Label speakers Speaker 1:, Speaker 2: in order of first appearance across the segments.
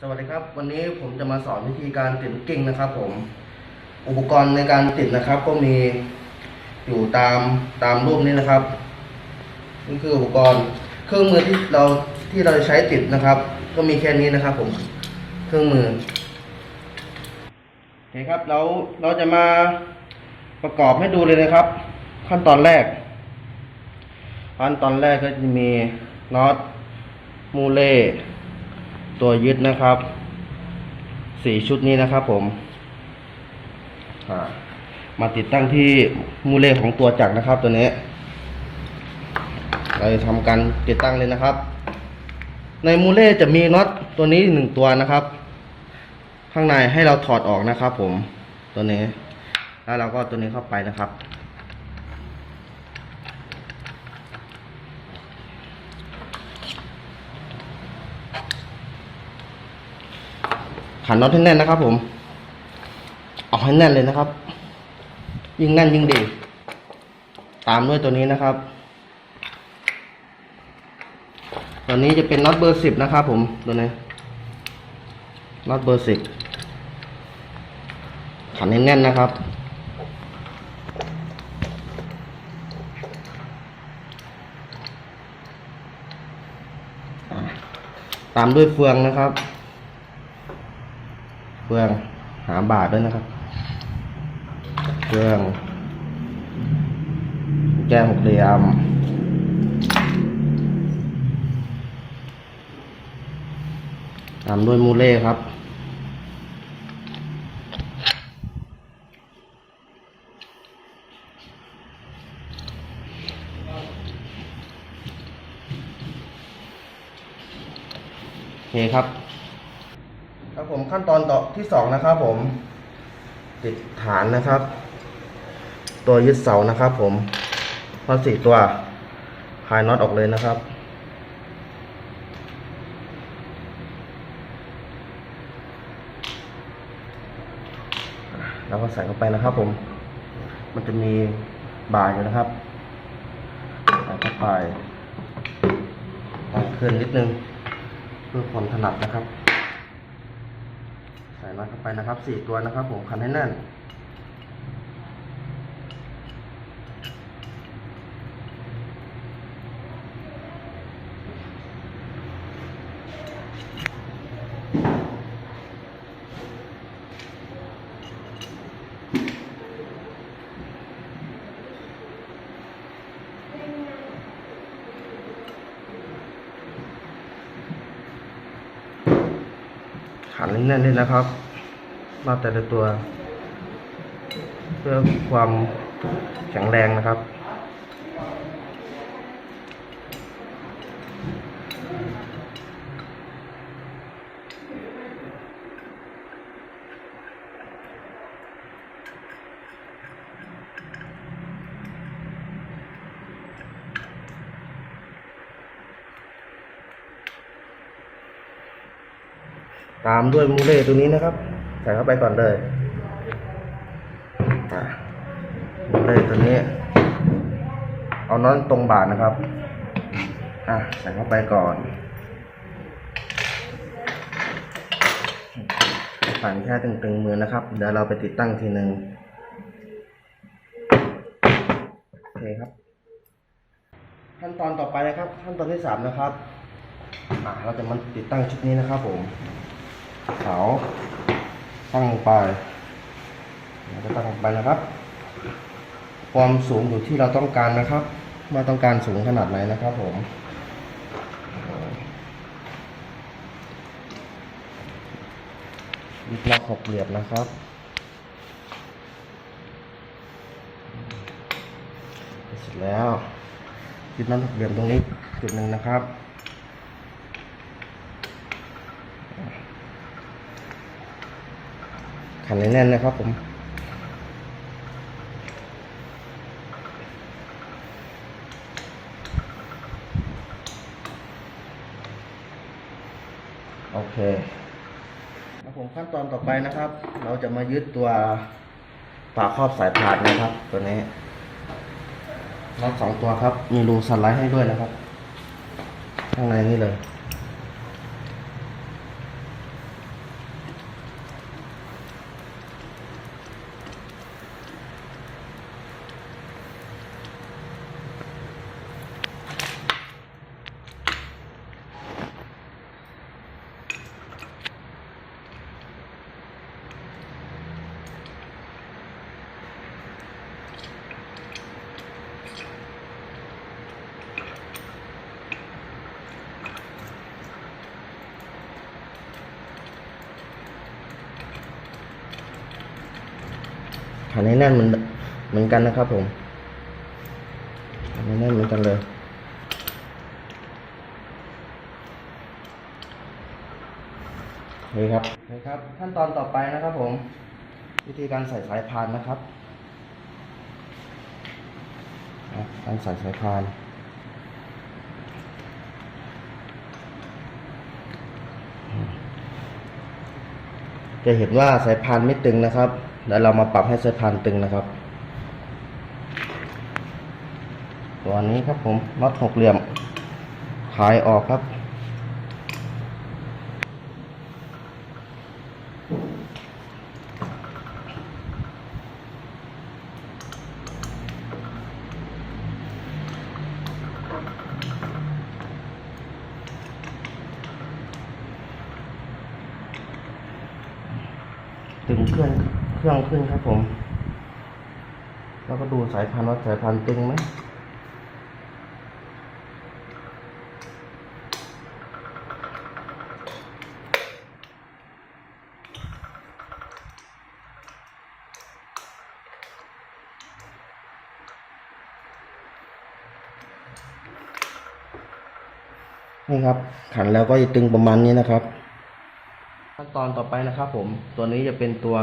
Speaker 1: สวัสดีครับ วันนี้ผมจะมาสอนวิธีการติดลูกกิ้งนะครับ ผม อุปกรณ์ในการติดนะครับ ก็มีอยู่ตามตามรูปนี้นะครับนี่คืออุปกรณ์เครื่องมือที่เราที่เราจะใช้ติดนะครับ ก็มีแค่นี้นะครับ ผมเครื่องมือโอเคครับเราเราจะมาประกอบให้ดูเลยนะครับ ขั้นตอนแรก ขั้นตอนแรกก็จะมีน็อตมูเล่ ตัวยึดนะครับสี่ชุดนี้นะครับผมมาติดตั้งที่มูเล่ของตัวจักรนะครับ ตัวนี้เราจะทำการติดตั้งเลยนะครับ ในมูเล่จะมีน็อตตัวนี้หนึ่งตัวนะครับ ข้างในให้เราถอดออกนะครับ ผมตัวนี้ แล้วเราก็ตัวนี้เข้าไปนะครับ ขันน็อตให้แน่นนะครับ ผมเอาให้แน่นเลยนะครับ ยิ่งแน่นยิ่งดี ตามด้วยตัวนี้นะครับ ตัวนี้จะเป็นน็อตเบอร์สิบนะครับ ผมตัวนี้น็อตเบอร์สิบขันให้แน่นนะครับตามด้วยเฟืองนะครับ เฟืองหาบาทด้วยนะครับ เฟือง แก้หกเหลี่ยมตามด้วยมูเล่ครับ โอเคครับ ครับผมขั้นตอนต่อที่สองนะครับผม ติดฐานนะครับ ตัวยึดเสานะครับ ผมพอสี่ตัวคลายน็อตออกเลยนะครับแล้วก็ใส่เข้าไปนะครับ ผม มันจะมีบาอยู่นะครับใส่เข้าไปตั้งขึ้นนิดนึง เพื่อความถนัดนะครับ เข้าไปนะครับสี่ตัวนะครับผมขันให้แน่นขันให้แน่นเลยนะครับ มาแต่ละตัว เพื่อความแข็งแรงนะครับตามด้วยมูเล่ตัวนี้นะครับ ส่เข้าไปก่อนเลยเล่ตัวนี้ เอาน้อนตรงบาทนะครับ อะใส่เข้าไปก่อนฝันแค่ตึงๆมือนะครับ เดี๋ยวเราไปติดตั้งทีหนึ่งโอเคครับ ขั้นตอนต่อไปนะครับ ขั้นตอนที่สามนะครับ อะเราจะมาติดตั้งชุดนี้นะครับผมเสา ตั้งลงไปเราจะตั้งไปนะครับ ความสูงอยู่ที่เราต้องการนะครับว่าต้องการสูงขนาดไหนนะครับผมยึดล็อกหกเหลี่ยมนะครับ เสร็จแล้วยึดน็อตหกเหลี่ยมตรงนี้จุดหนึ่งนะครับ ขันแน่นนะครับผมโอเคครับผมขั้นตอนต่อไปนะครับ เราจะมายึดตัวฝาครอบสายพานนะครับ ตัวนี้น็อตสองตัวครับ มีรูสไลด์ให้ด้วยนะครับ ข้างในนี่เลย ให้แน่นเหมือนเหมือนกันนะครับผมขันให้แน่นเหมือนกันเลยนี่ครับนี่ครับ ขั้นตอนต่อไปนะครับผม วิธีการใส่สายพานนะครับการใส่สายพานจะเห็นว่าสายพานไม่ตึงนะครับ เดี๋ยวเรามาปรับให้สายพานตึงนะครับ ตัวนี้ครับผมน็อตหกเหลี่ยมขายออกครับ ตึงเครื่อง รื่องขึ้นครับผม แล้วก็ดูสายพันธุ์ว่าสายพันธุ์ตึงไหมนี่ครับ ขันแล้วก็จะตึงประมาณนี้นะครับ ขั้นตอนต่อไปนะครับผมตัวนี้จะเป็นตัว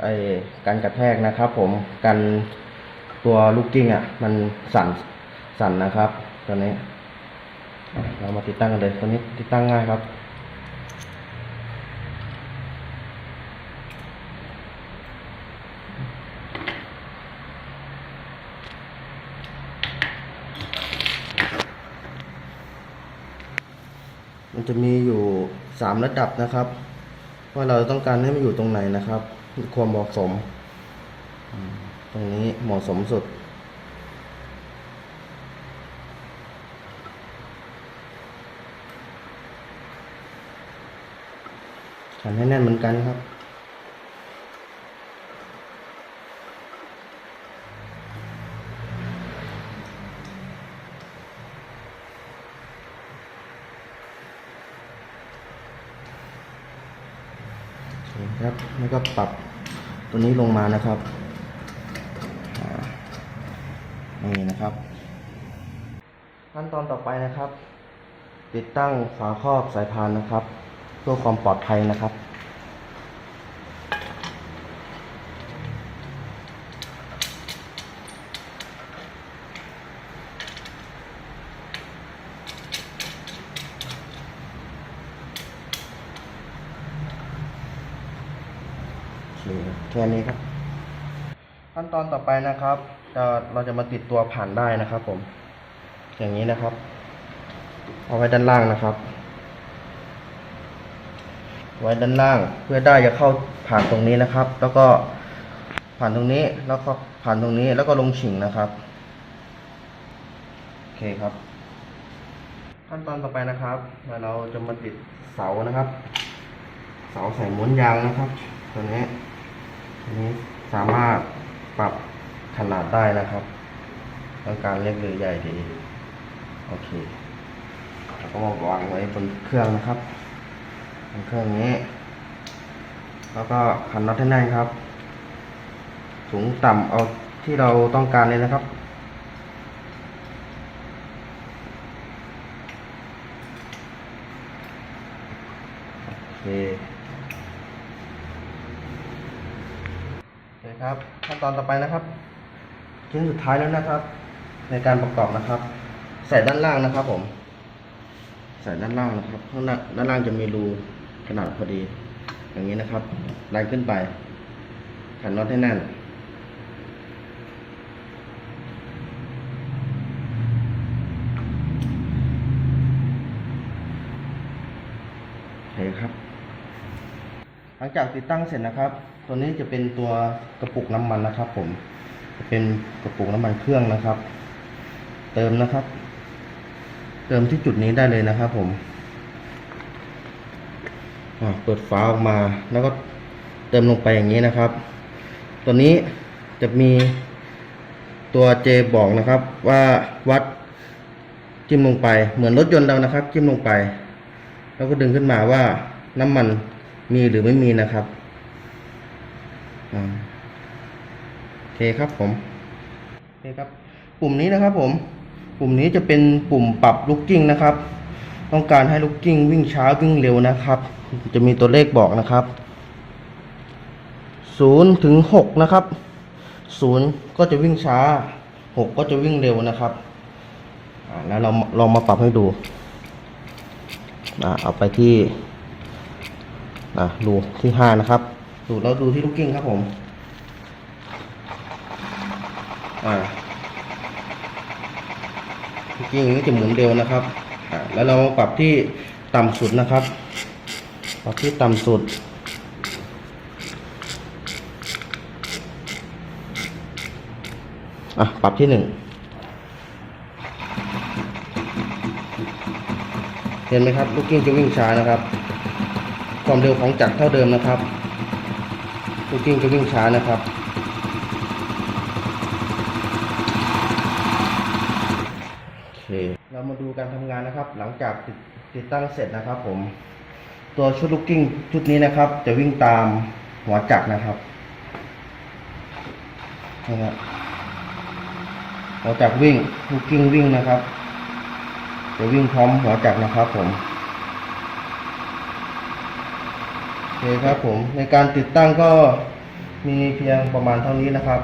Speaker 1: ไอการกระแทกนะครับ ผมกันตัวลูกกิ้งอะ มันสั่นสั่นนะครับตัวนี้ เรามาติดตั้งกันเลยตัวนี้ติดตั้งง่ายครับมันจะมีอยู่สามระดับนะครับ ว่าเราต้องการให้มันอยู่ตรงไหนนะครับ ความเหมาะสม ตรงนี้เหมาะสมสุด ขันให้แน่นเหมือนกันครับครับ แล้วก็ปรับ ตัวนี้ลงมานะครับนี่นะครับ ขั้นตอนต่อไปนะครับ ติดตั้งฝาครอบสายพานนะครับ เพื่อความปลอดภัยนะครับ โอเค แค่นี้ครับ ขั้นตอนต่อไปนะครับจะเราจะมาติดตัวผ่านได้นะครับ ผม อย่างนี้นะครับ เอาไว้ด้านล่างนะครับ ไว้ด้านล่างเพื่อได้จะเข้าผ่านตรงนี้นะครับ แล้วก็ผ่านตรงนี้แล้วก็ผ่านตรงนี้แล้วก็ลงฉิงนะครับโอเคครับ ขั้นตอนต่อไปนะครับเราจะมาติดเสานะครับ เสาใส่ม้วนยางนะครับตัวนี้ ตัวนี้สามารถปรับขนาดได้นะครับต้องการเล็กหรือใหญ่ดี โอเคแล้วก็มาวางไว้บนเครื่องนะครับบนเครื่องนี้ แล้วก็ขันน็อตให้แน่นครับ สูงต่ำเอาที่เราต้องการเลยนะครับโอเค โอเครับ ขั้นตอนต่อไปนะครับชิ้นสุดท้ายแล้วนะครับ ในการประกอบนะครับ ใส่ด้านล่างนะครับ ผม ใส่ด้านล่างนะครับข้างหน้าด้านล่างจะมีรูขนาดพอดี อย่างนี้นะครับไล่ขึ้นไปขันน็อตให้แน่น โอเคครับ หลังจากติดตั้งเสร็จนะครับ ตัวนี้จะเป็นตัวกระปุกน้ำมันนะครับ ผม จะเป็นกระปุกน้ำมันเครื่องนะครับ เติมนะครับ เติมที่จุดนี้ได้เลยนะครับ ผมเปิดฝาออกมาแล้วก็เติมลงไปอย่างนี้นะครับ ตัวนี้จะมีตัวเจบอกนะครับ ว่าวัดจิ้มลงไป เหมือนรถยนต์เรานะครับ จิ้มลงไป แล้วก็ดึงขึ้นมาว่าน้ำมัน มีหรือไม่มีนะครับโอเคครับผมโอเคครับ ปุ่มนี้นะครับผม ปุ่มนี้จะเป็นปุ่มปรับลูกกิ้งนะครับ ต้องการให้ลูกกิ้งวิ่งช้าวิ่งเร็วนะครับ จะมีตัวเลขบอกนะครับศูนย์ถึงหกนะครับศูนย์ก็จะวิ่งช้าหกก็จะวิ่งเร็วนะครับอ่าแล้วเราลองมาปรับให้ดูอ่าเอาไปที่ อ่าดูที่ห้านะครับ ดูแล้วดูที่ลูกกิ้งครับผม อ่าลูกกิ้งนี้จะหมุนเร็วนะครับ อ่าแล้วเรามาปรับที่ต่ำสุดนะครับ ปรับที่ต่ำสุดอะปรับที่หนึ่งเห็นไหมครับ ลูกกิ้งจะวิ่งช้านะครับ ความเร็วของจักรเท่าเดิมนะครับลูกกิ้งจะวิ่งช้านะครับโอเคเรามาดูการทำงานนะครับ หลังจากติดติดตั้งเสร็จนะครับ ผม ตัวชุดลูกกิ้งชุดนี้นะครับ จะวิ่งตามหัวจักรนะครับนะครับหัวจักรวิ่งลูกกิ้งวิ่งนะครับ จะวิ่งพร้อมหัวจักรนะครับผมโอ เคครับผมในการติดตั้งก็มีเพียงประมาณเท่านี้นะครับ